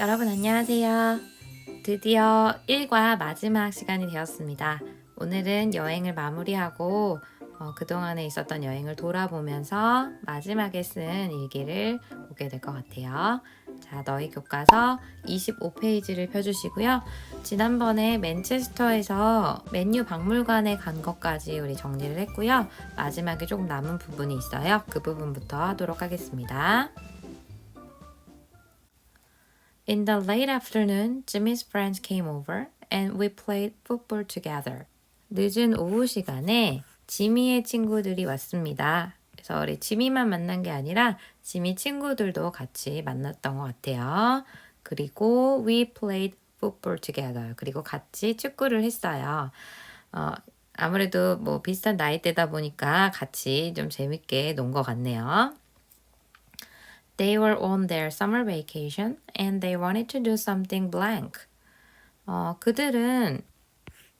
여러분 안녕하세요. 드디어 1과 마지막 시간이 되었습니다. 오늘은 여행을 마무리하고 어, 그동안에 있었던 여행을 돌아보면서 마지막에 쓴 일기를 보게 될 것 같아요. 자, 너희 교과서 25페이지를 펴주시고요. 지난번에 맨체스터에서 맨유 박물관에 간 것까지 우리 정리를 했고요. 마지막에 조금 남은 부분이 있어요. 그 부분부터 하도록 하겠습니다. In the late afternoon, Jimmy's friends came over and we played football together. 늦은 오후 시간에 지미의 친구들이 왔습니다. 그래서 우리 지미만 만난 게 아니라 지미 친구들도 같이 만났던 것 같아요. 그리고 we played football together. 그리고 같이 축구를 했어요. 어, 아무래도 뭐 비슷한 나이대다 보니까 같이 좀 재밌게 논 것 같네요. They were on their summer vacation and they wanted to do something blank. 어, 그들은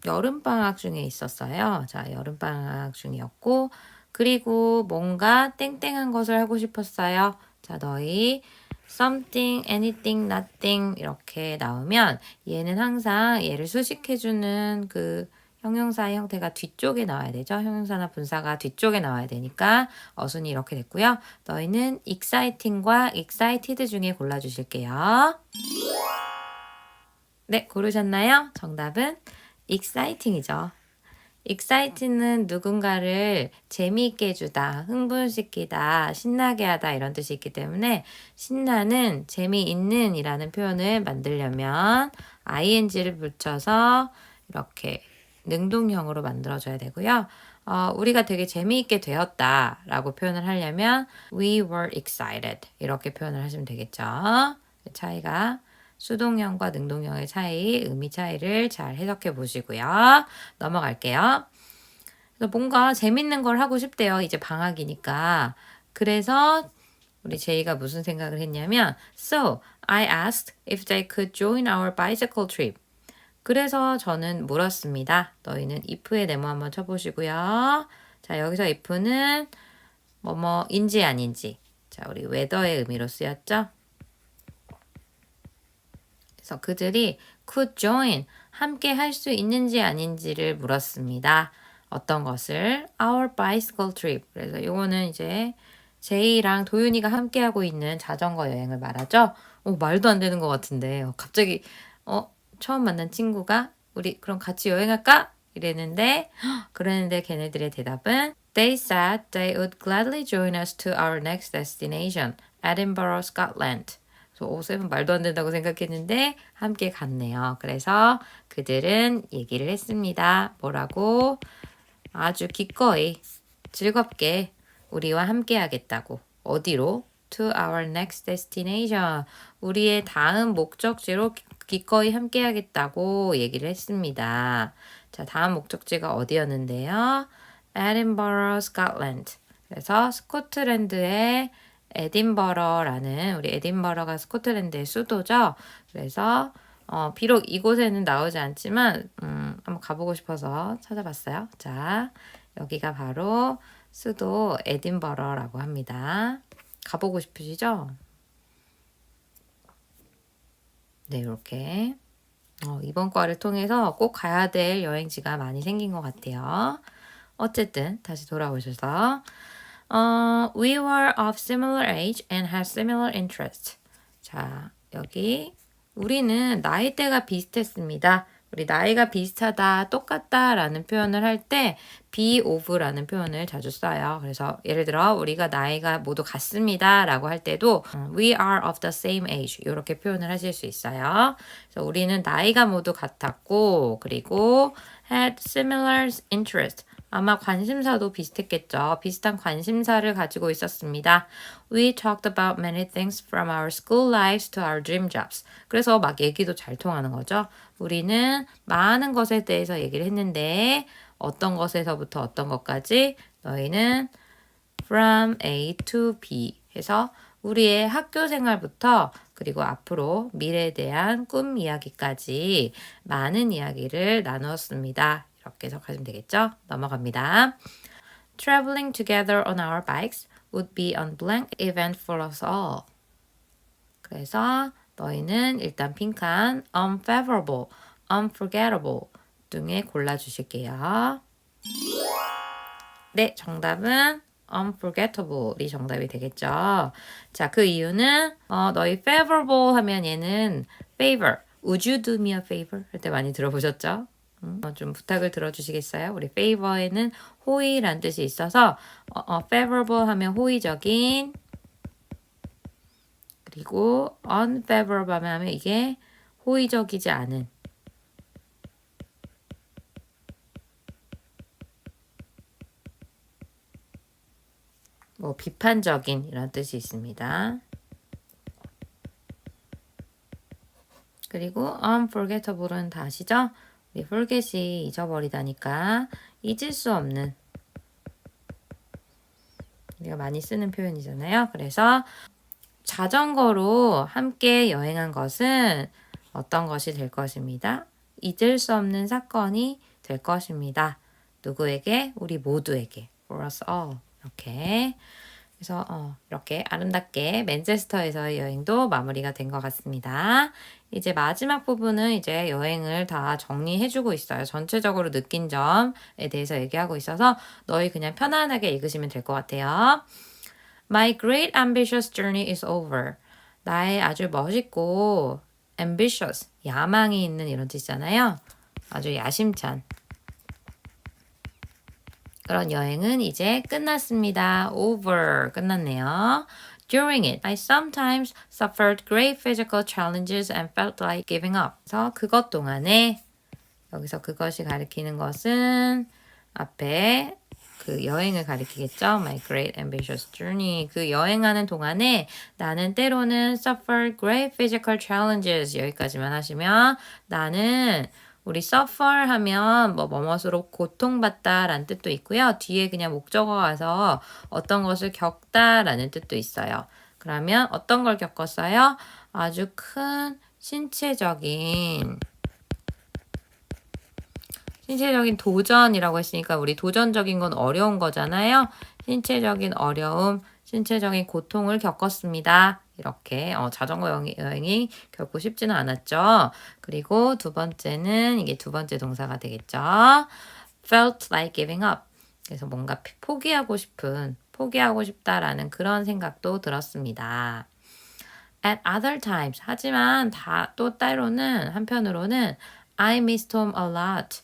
여름방학 중에 있었어요. 자, 여름방학 중이었고, 그리고 뭔가 땡땡한 것을 하고 싶었어요. 자, 너희 something, anything, nothing 이렇게 나오면 얘는 항상 얘를 수식해주는 그 형용사의 형태가 뒤쪽에 나와야 되죠. 형용사나 분사가 뒤쪽에 나와야 되니까 어순이 이렇게 됐고요. 너희는 exciting과 excited 중에 골라주실게요. 네, 고르셨나요? 정답은 exciting이죠. excite는 누군가를 재미있게 해주다, 흥분시키다, 신나게 하다 이런 뜻이 있기 때문에 신나는, 재미있는 이라는 표현을 만들려면 ing를 붙여서 이렇게 능동형으로 만들어줘야 되고요. 어, 우리가 되게 재미있게 되었다 라고 표현을 하려면 we were excited 이렇게 표현을 하시면 되겠죠. 차이가 수동형과 능동형의 차이, 의미 차이를 잘 해석해 보시고요. 넘어갈게요. 뭔가 재밌는 걸 하고 싶대요. 이제 방학이니까. 그래서 우리 제이가 무슨 생각을 했냐면 So, I asked if they could join our bicycle trip. 그래서 저는 물었습니다. 너희는 if의 네모 한번 쳐보시고요. 자, 여기서 if는 뭐뭐인지 아닌지. 자, 우리 weather의 의미로 쓰였죠? 그래서 그들이 could join 함께 할 수 있는지 아닌지를 물었습니다. 어떤 것을 our bicycle trip. 그래서 요거는 이제 제이랑 도윤이가 함께 하고 있는 자전거 여행을 말하죠. 어, 말도 안 되는 것 같은데 어, 갑자기 어 처음 만난 친구가 우리 그럼 같이 여행할까? 이랬는데 그랬는데 걔네들의 대답은 They said they would gladly join us to our next destination, Edinburgh, Scotland. 오, 쌤은 말도 안 된다고 생각했는데 함께 갔네요. 그래서 그들은 얘기를 했습니다. 뭐라고? 아주 기꺼이 즐겁게 우리와 함께 하겠다고. 어디로? To our next destination. 우리의 다음 목적지로 기꺼이 함께 하겠다고 얘기를 했습니다. 자, 다음 목적지가 어디였는데요? Edinburgh, Scotland. 그래서 스코틀랜드의 에딘버러라는 우리 에딘버러가 스코틀랜드의 수도죠. 그래서 어, 비록 이곳에는 나오지 않지만 음, 한번 가보고 싶어서 찾아봤어요. 자, 여기가 바로 수도 에딘버러라고 합니다. 가보고 싶으시죠? 네, 이렇게 어, 이번 과를 통해서 꼭 가야 될 여행지가 많이 생긴 것 같아요. 어쨌든 다시 돌아오셔서 어, we were of similar age and had similar interests. 자, 여기 우리는 나이대가 비슷했습니다. 우리 나이가 비슷하다, 똑같다 라는 표현을 할 때 be of라는 표현을 자주 써요. 그래서 예를 들어 우리가 나이가 모두 같습니다 라고 할 때도 we are of the same age 이렇게 표현을 하실 수 있어요. 그래서 우리는 나이가 모두 같았고 그리고 had similar interest 아마 관심사도 비슷했겠죠. 비슷한 관심사를 가지고 있었습니다. We talked about many things from our school lives to our dream jobs. 그래서 막 얘기도 잘 통하는 거죠. 우리는 많은 것에 대해서 얘기를 했는데 어떤 것에서부터 어떤 것까지 너희는 from A to B 해서 우리의 학교 생활부터 그리고 앞으로 미래에 대한 꿈 이야기까지 많은 이야기를 나누었습니다. 이렇게 해석하시면 되겠죠? 넘어갑니다. Traveling together on our bikes would be a blank event for us all. 그래서 너희는 일단 빈칸 unfavorable, unforgettable 등에 골라주실게요. 네, 정답은 unforgettable이 정답이 되겠죠. 자, 그 이유는 어, 너희 favorable 하면 얘는 favor, would you do me a favor 할 때 많이 들어보셨죠? 음, 어, 좀 부탁을 들어주시겠어요? 우리 favor에는 호의란 뜻이 있어서 어, 어, favorable 하면 호의적인 그리고 unfavorable 하면 이게 호의적이지 않은 뭐 비판적인 이런 뜻이 있습니다. 그리고 unforgettable은 다 아시죠? 우리 forget이 잊어버리다니까 잊을 수 없는 우리가 많이 쓰는 표현이잖아요. 그래서 자전거로 함께 여행한 것은 어떤 것이 될 것입니다. 잊을 수 없는 사건이 될 것입니다. 누구에게? 우리 모두에게. For us all. 이렇게. 그래서 어, 이렇게 아름답게 맨체스터에서의 여행도 마무리가 된 것 같습니다. 이제 마지막 부분은 이제 여행을 다 정리해주고 있어요. 전체적으로 느낀 점에 대해서 얘기하고 있어서 너희 그냥 편안하게 읽으시면 될 것 같아요. My great ambitious journey is over. 나의 아주 멋있고 ambitious, 야망이 있는 이런 뜻이잖아요. 아주 야심찬. 그런 여행은 이제 끝났습니다. over 끝났네요. During it, I sometimes suffered great physical challenges and felt like giving up. 그래서 그것 동안에 여기서 그것이 가리키는 것은 앞에 그 여행을 가리키겠죠. My great ambitious journey. 그 여행하는 동안에 나는 때로는 suffer great physical challenges 여기까지만 하시면 나는 우리 suffer 하면 뭐 뭐뭇으로 고통받다 라는 뜻도 있고요. 뒤에 그냥 목적어가 와서 어떤 것을 겪다 라는 뜻도 있어요. 그러면 어떤 걸 겪었어요? 아주 큰 신체적인 신체적인 도전이라고 했으니까 우리 도전적인 건 어려운 거잖아요. 신체적인 어려움, 신체적인 고통을 겪었습니다. 이렇게 어, 자전거 여행이, 결코 쉽지는 않았죠. 그리고 두 번째는 이게 두 번째 동사가 되겠죠. felt like giving up. 그래서 뭔가 포기하고 싶은, 포기하고 싶다라는 그런 생각도 들었습니다. At other times. 하지만 다 또 때로는 한편으로는 I missed home a lot.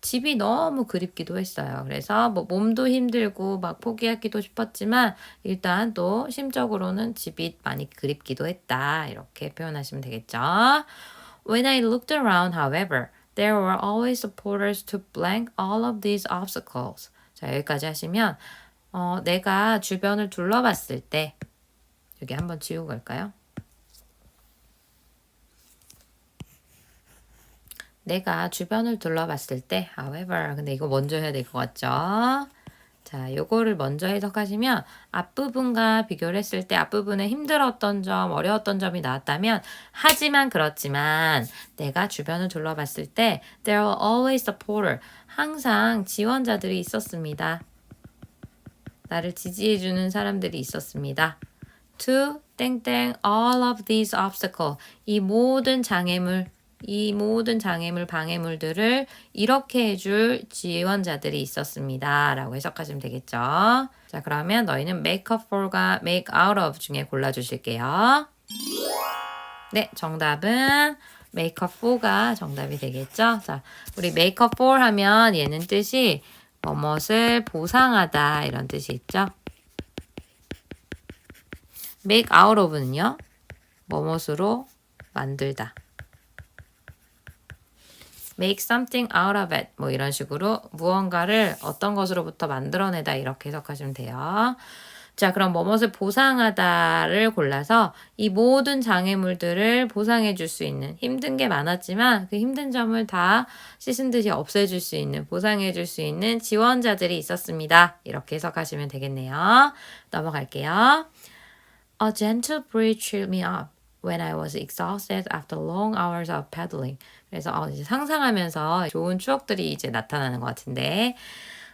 집이 너무 그립기도 했어요. 그래서 뭐 몸도 힘들고 막 포기하기도 싶었지만 일단 또 심적으로는 집이 많이 그립기도 했다. 이렇게 표현하시면 되겠죠. When I looked around, however, there were always supporters to blank all of these obstacles. 자, 여기까지 하시면 어, 내가 주변을 둘러봤을 때 여기 한번 지우고 갈까요? 내가 주변을 둘러봤을 때, however, 근데 이거 먼저 해야 될 것 같죠? 자, 요거를 먼저 해석하시면 앞부분과 비교를 했을 때 앞부분에 힘들었던 점, 어려웠던 점이 나왔다면 하지만 그렇지만 내가 주변을 둘러봤을 때 there were always supporter. 항상 지원자들이 있었습니다. 나를 지지해 주는 사람들이 있었습니다. to 땡땡 all of these obstacle. 이 모든 장애물 이 모든 장애물, 방해물들을 이렇게 해줄 지원자들이 있었습니다. 라고 해석하시면 되겠죠. 자, 그러면 너희는 make up for과 make out of 중에 골라주실게요. 네, 정답은 make up for가 정답이 되겠죠. 자, 우리 make up for 하면 얘는 뜻이 뭐뭇을 보상하다 이런 뜻이 있죠. make out of는요. 뭐뭇으로 만들다. Make something out of it 뭐 이런 식으로 무언가를 어떤 것으로부터 만들어내다 이렇게 해석하시면 돼요. 자, 그럼 뭐뭇을 보상하다를 골라서 이 모든 장애물들을 보상해 줄 수 있는 힘든 게 많았지만 그 힘든 점을 다 씻은 듯이 없애 줄 수 있는 보상해 줄 수 있는 지원자들이 있었습니다. 이렇게 해석하시면 되겠네요. 넘어갈게요. A gentle breeze cheered me up when I was exhausted after long hours of paddling. 그래서 어, 이제 상상하면서 좋은 추억들이 이제 나타나는 것 같은데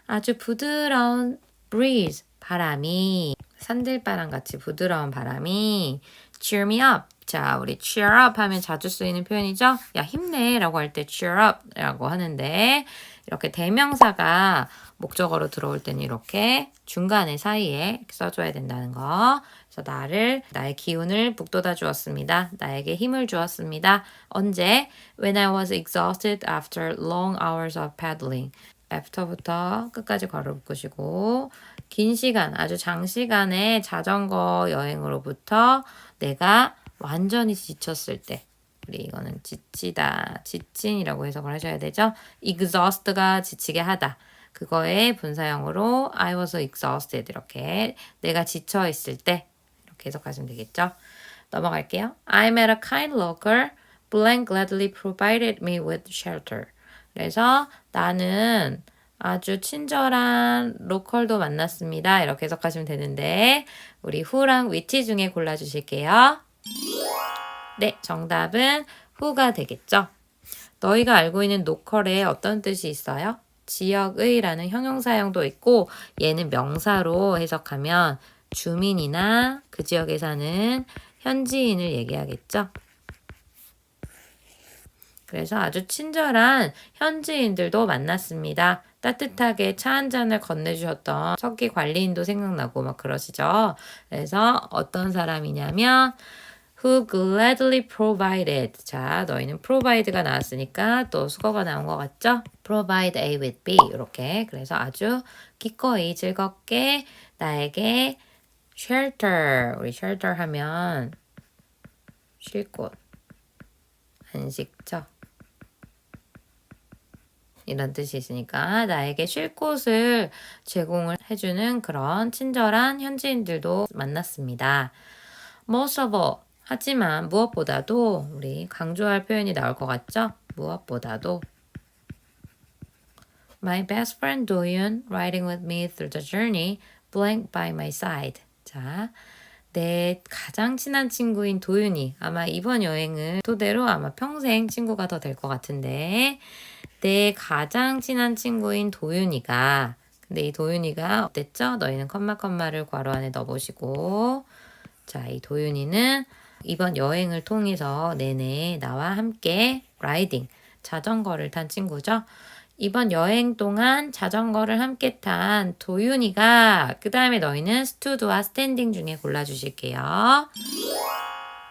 아주 부드러운 breeze 바람이 산들바람 같이 부드러운 바람이 cheer me up 자, 우리 cheer up 하면 자주 쓰이는 표현이죠. 야, 힘내 라고 할 때 cheer up 라고 하는데 이렇게 대명사가 목적어로 들어올 때는 이렇게 중간에 사이에 써줘야 된다는 거. 그래서 나를, 나의 기운을 북돋아 주었습니다. 나에게 힘을 주었습니다. 언제? When I was exhausted after long hours of paddling. after부터 끝까지 괄호 묶으시고 긴 시간, 아주 장시간의 자전거 여행으로부터 내가 완전히 지쳤을 때 우리 이거는 지치다, 지친이라고 해석을 하셔야 되죠. exhaust가 지치게 하다. 그거의 분사형으로 I was exhausted 이렇게 내가 지쳐 있을 때 해석하시면 되겠죠. 넘어갈게요. I met a kind local. Blank gladly provided me with shelter. 그래서 나는 아주 친절한 로컬도 만났습니다. 이렇게 해석하시면 되는데 우리 후랑 위치 중에 골라주실게요. 네, 정답은 후가 되겠죠. 너희가 알고 있는 로컬에 어떤 뜻이 있어요? 지역의라는 형용사형도 있고 얘는 명사로 해석하면 주민이나 그 지역에 사는 현지인을 얘기하겠죠. 그래서 아주 친절한 현지인들도 만났습니다. 따뜻하게 차 한 잔을 건네주셨던 석기 관리인도 생각나고 막 그러시죠. 그래서 어떤 사람이냐면 who gladly provided. 자, 너희는 provide가 나왔으니까 또 수거가 나온 것 같죠? provide A with B. 이렇게. 그래서 아주 기꺼이 즐겁게 나에게 shelter. 우리 shelter 하면 쉴 곳. 안식처. 이런 뜻이 있으니까 나에게 쉴 곳을 제공을 해주는 그런 친절한 현지인들도 만났습니다. Most of all, 하지만 무엇보다도 우리 강조할 표현이 나올 것 같죠? 무엇보다도 My best friend 도윤 riding with me through the journey blank by my side. 자, 내 가장 친한 친구인 도윤이 아마 이번 여행을 토대로 아마 평생 친구가 더 될 것 같은데 내 가장 친한 친구인 도윤이가 근데 이 도윤이가 어땠죠? 너희는 컴마 컴마를 괄호 안에 넣어보시고 자, 이 도윤이는 이번 여행을 통해서 내내 나와 함께 라이딩, 자전거를 탄 친구죠. 이번 여행 동안 자전거를 함께 탄 도윤이가 그 다음에 너희는 스투드와 스탠딩 중에 골라주실게요.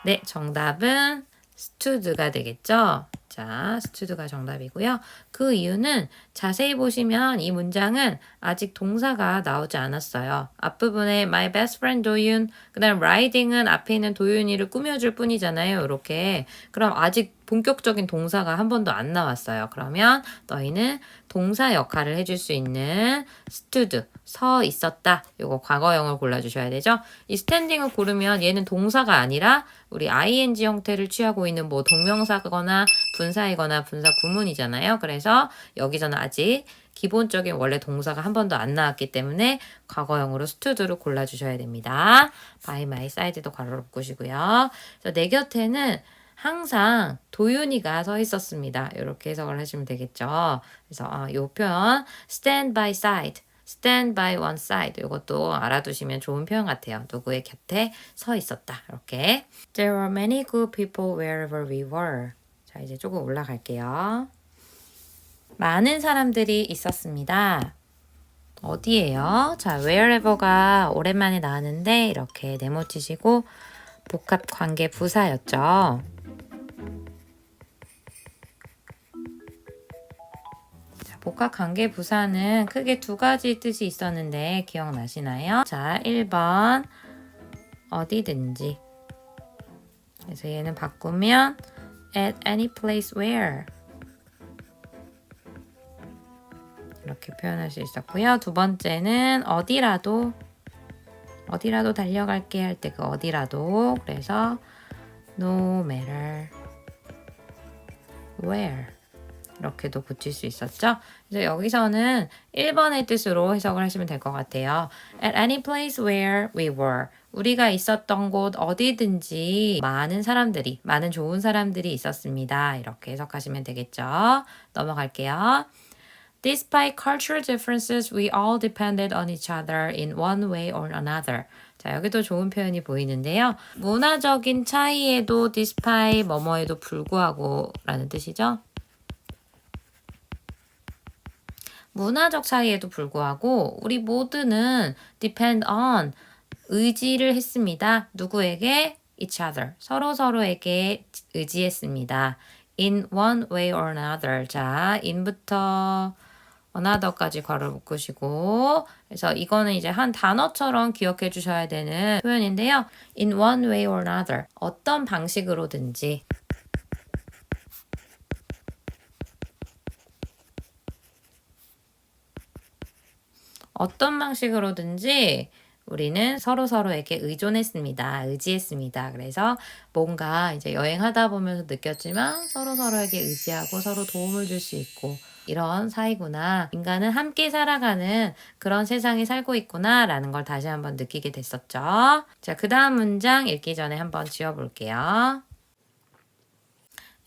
네, 정답은 스투드가 되겠죠. 자, 스투드가 정답이고요. 그 이유는 자세히 보시면 이 문장은 아직 동사가 나오지 않았어요. 앞부분에 my best friend 도윤, 그 다음 riding은 앞에 있는 도윤이를 꾸며줄 뿐이잖아요. 이렇게. 그럼 아직 본격적인 동사가 한 번도 안 나왔어요. 그러면 너희는 동사 역할을 해줄 수 있는 stood, 서 있었다. 요거 과거형을 골라주셔야 되죠. 이 스탠딩을 고르면 얘는 동사가 아니라 우리 ing 형태를 취하고 있는 뭐 동명사거나 분사이거나 분사 구문이잖아요. 그래서 여기서는 아직 기본적인 원래 동사가 한 번도 안 나왔기 때문에 과거형으로 stood를 골라주셔야 됩니다. by my side도 괄호로. 그래서 내 곁에는 항상 도윤이가 서 있었습니다. 이렇게 해석을 하시면 되겠죠. 그래서 아, 이 표현 stand by side, stand by one side 이것도 알아두시면 좋은 표현 같아요. 누구의 곁에 서 있었다. 이렇게 There were many good people wherever we were. 자 이제 조금 올라갈게요. 많은 사람들이 있었습니다. 어디에요? 자, wherever가 오랜만에 나왔는데 이렇게 네모 치시고 복합 관계 부사였죠. 복합 관계 부사는 크게 두 가지 뜻이 있었는데 기억나시나요? 자, 1번 어디든지 그래서 얘는 바꾸면 at any place where 이렇게 표현할 수 있었고요. 두 번째는 어디라도 어디라도 달려갈게 할 때 그 어디라도 그래서 no matter where 이렇게도 붙일 수 있었죠. 그래서 여기서는 1번의 뜻으로 해석을 하시면 될 것 같아요. At any place where we were. 우리가 있었던 곳 어디든지 많은 사람들이, 많은 좋은 사람들이 있었습니다. 이렇게 해석하시면 되겠죠. 넘어갈게요. Despite cultural differences, we all depended on each other in one way or another. 자, 여기도 좋은 표현이 보이는데요. 문화적인 차이에도 despite 뭐뭐에도 불구하고 라는 뜻이죠. 문화적 차이에도 불구하고 우리 모두는 depend on 의지를 했습니다. 누구에게? each other. 서로 서로에게 의지했습니다. in one way or another. 자, in부터 another까지 괄호 묶으시고 그래서 이거는 이제 한 단어처럼 기억해 주셔야 되는 표현인데요. in one way or another. 어떤 방식으로든지 어떤 방식으로든지 우리는 서로 서로에게 의존했습니다. 의지했습니다. 그래서 뭔가 이제 여행하다 보면서 느꼈지만 서로 서로에게 의지하고 서로 도움을 줄 수 있고 이런 사이구나. 인간은 함께 살아가는 그런 세상에 살고 있구나 라는 걸 다시 한번 느끼게 됐었죠. 자, 그 다음 문장 읽기 전에 한번 지워볼게요.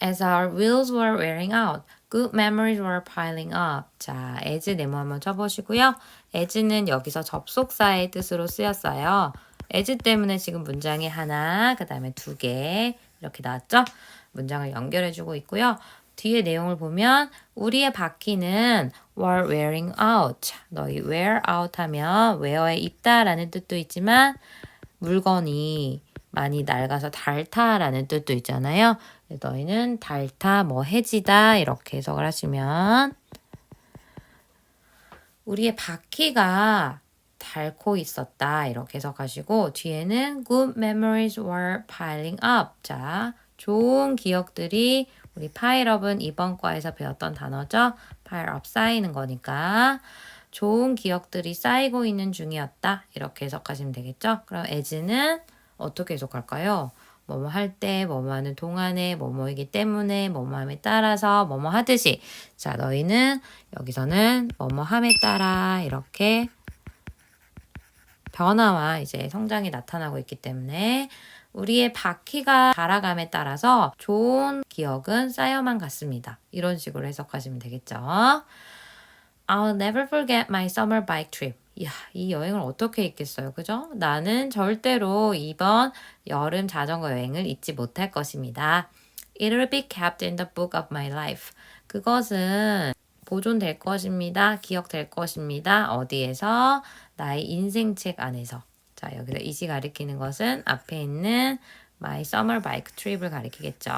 As our wheels were wearing out, good memories were piling up. 자, as 네모 한번 쳐보시고요. as는 여기서 접속사의 뜻으로 쓰였어요. as 때문에 지금 문장이 하나, 그 다음에 두 개 이렇게 나왔죠? 문장을 연결해주고 있고요. 뒤에 내용을 보면 우리의 바퀴는 were wearing out. 너희 wear out 하면 wear에 입다라는 뜻도 있지만 물건이 많이 낡아서 닳다라는 뜻도 있잖아요. 너희는 닳다, 뭐 해지다 이렇게 해석을 하시면 우리의 바퀴가 닳고 있었다 이렇게 해석하시고 뒤에는 good memories were piling up. 자, 좋은 기억들이 우리 파일업은 이번 과에서 배웠던 단어죠. 파일업 쌓이는 거니까 좋은 기억들이 쌓이고 있는 중이었다. 이렇게 해석하시면 되겠죠. 그럼 as는 어떻게 해석할까요? 뭐뭐 할 때, 뭐뭐 하는 동안에, 뭐뭐이기 때문에, 뭐뭐함에 따라서, 뭐뭐 하듯이. 자, 너희는 여기서는 뭐뭐함에 따라 이렇게 변화와 이제 성장이 나타나고 있기 때문에 우리의 바퀴가 자라감에 따라서 좋은 기억은 쌓여만 갔습니다. 이런 식으로 해석하시면 되겠죠. I'll never forget my summer bike trip. 이야, 이 여행을 어떻게 잊겠어요. 그죠? 나는 절대로 이번 여름 자전거 여행을 잊지 못할 것입니다. It'll be kept in the book of my life. 그것은 보존될 것입니다. 기억될 것입니다. 어디에서? 나의 인생책 안에서. 자, 여기서 이시 가리키는 것은 앞에 있는 my summer bike trip을 가리키겠죠.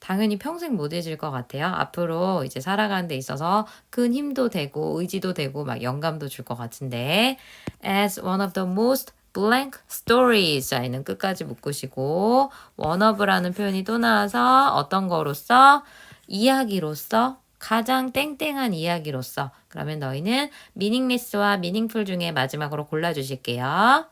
당연히 평생 못 잊을 것 같아요. 앞으로 이제 살아가는 데 있어서 큰 힘도 되고 의지도 되고 막 영감도 줄 것 같은데 as one of the most blank stories 자에는 끝까지 묶으시고 one of라는 표현이 또 나와서 어떤 거로서 이야기로서 가장 땡땡한 이야기로서 그러면 너희는 meaningless와 meaningful 중에 마지막으로 골라주실게요.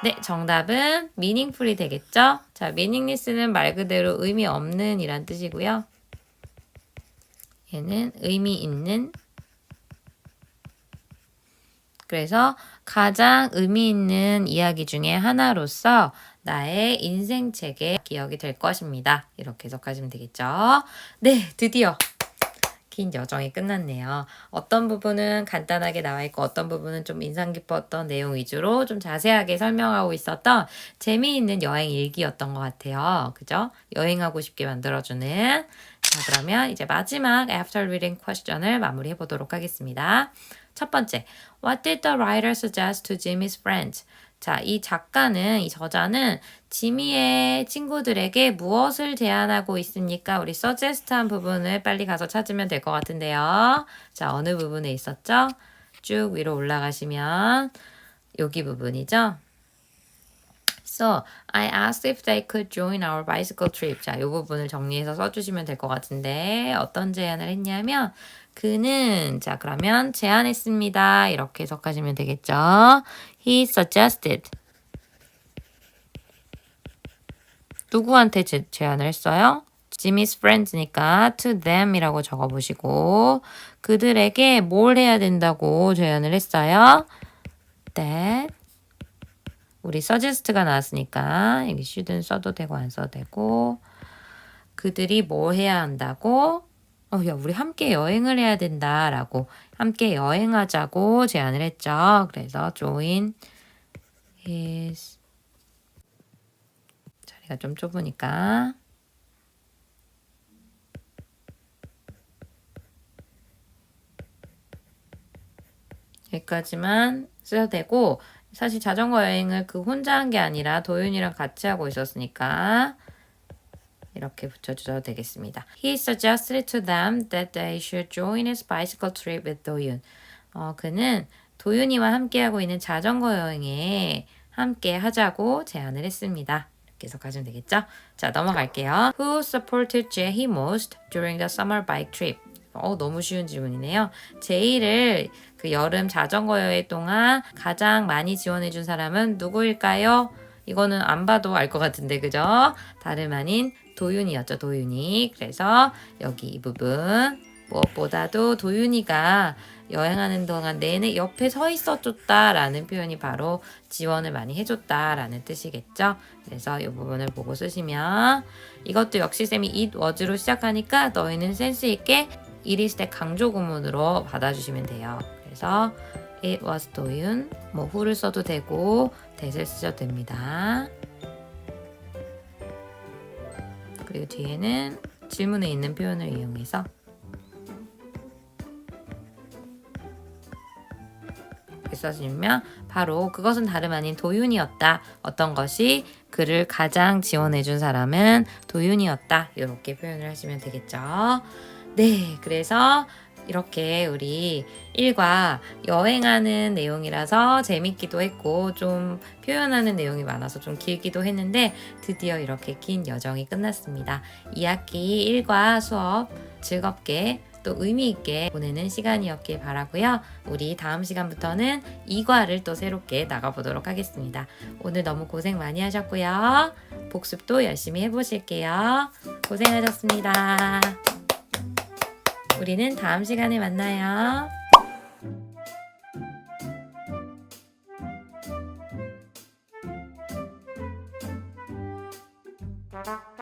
네, 정답은 meaningful이 되겠죠? 자, meaningless는 말 그대로 의미 없는 이란 뜻이고요. 얘는 의미 있는 그래서 가장 의미 있는 이야기 중에 하나로서 나의 인생책의 기억이 될 것입니다. 이렇게 해석하시면 되겠죠? 네, 드디어 긴 여정이 끝났네요. 어떤 부분은 간단하게 나와 있고 어떤 부분은 좀 인상 깊었던 내용 위주로 좀 자세하게 설명하고 있었던 재미있는 여행 일기였던 것 같아요. 그죠? 여행하고 싶게 만들어주는. 자, 그러면 이제 마지막 after reading question을 마무리해 보도록 하겠습니다. 첫 번째, What did the writer suggest to Jimmy's friends? 자, 이 작가는, 이 저자는 지미의 친구들에게 무엇을 제안하고 있습니까? 우리 서제스트한 부분을 빨리 가서 찾으면 될 것 같은데요. 자, 어느 부분에 있었죠? 쭉 위로 올라가시면 여기 부분이죠. So, I asked if they could join our bicycle trip. 자, 이 부분을 정리해서 써주시면 될 것 같은데 어떤 제안을 했냐면 그는 자 그러면 제안했습니다. 이렇게 해석하시면 되겠죠. He suggested. 누구한테 제, 제안을 했어요? Jimmy's friends니까 to them이라고 적어보시고 그들에게 뭘 해야 된다고 제안을 했어요? That 우리 suggest가 나왔으니까 여기 shouldn't 써도 되고 안 써도 되고 그들이 뭘 해야 한다고 어, 야, 우리 함께 여행을 해야 된다라고. 함께 여행하자고 제안을 했죠. 그래서 join his 자리가 좀 좁으니까. 여기까지만 써도 되고 사실 자전거 여행을 그 혼자 한 게 아니라 도윤이랑 같이 하고 있었으니까 이렇게 붙여주셔도 되겠습니다. He suggested to them that they should join his bicycle trip with 도윤. 어, 그는 도윤이와 함께하고 있는 자전거 여행에 함께 하자고 제안을 했습니다. 이렇게 해석하시면 되겠죠? 자, 넘어갈게요. Who supported Jae most during the summer bike trip? 어, 너무 쉬운 질문이네요. 제이를 그 여름 자전거 여행 동안 가장 많이 지원해준 사람은 누구일까요? 이거는 안 봐도 알 것 같은데, 그죠? 다름 아닌 도윤이었죠, 도윤이. 그래서 여기 이 부분. 무엇보다도 도윤이가 여행하는 동안 내내 옆에 서 있어줬다라는 표현이 바로 지원을 많이 해줬다라는 뜻이겠죠. 그래서 이 부분을 보고 쓰시면 이것도 역시 쌤이 it was로 시작하니까 너희는 센스 있게 이리스 때 강조 구문으로 받아주시면 돼요. 그래서 it was 도윤 뭐 who를 써도 되고 that을 쓰셔도 됩니다. 그리고 뒤에는 질문에 있는 표현을 이용해서 써주면 바로 그것은 다름 아닌 도윤이었다. 어떤 것이 그를 가장 지원해준 사람은 도윤이었다. 이렇게 표현을 하시면 되겠죠. 네, 그래서 이렇게 우리 일과 여행하는 내용이라서 재밌기도 했고 좀 표현하는 내용이 많아서 좀 길기도 했는데 드디어 이렇게 긴 여정이 끝났습니다. 2학기 일과 수업 즐겁게 또 의미 있게 보내는 시간이었길 바라고요. 우리 다음 시간부터는 2과를 또 새롭게 나가보도록 하겠습니다. 오늘 너무 고생 많이 하셨고요. 복습도 열심히 해보실게요. 고생하셨습니다. 우리는 다음 시간에 만나요. Thank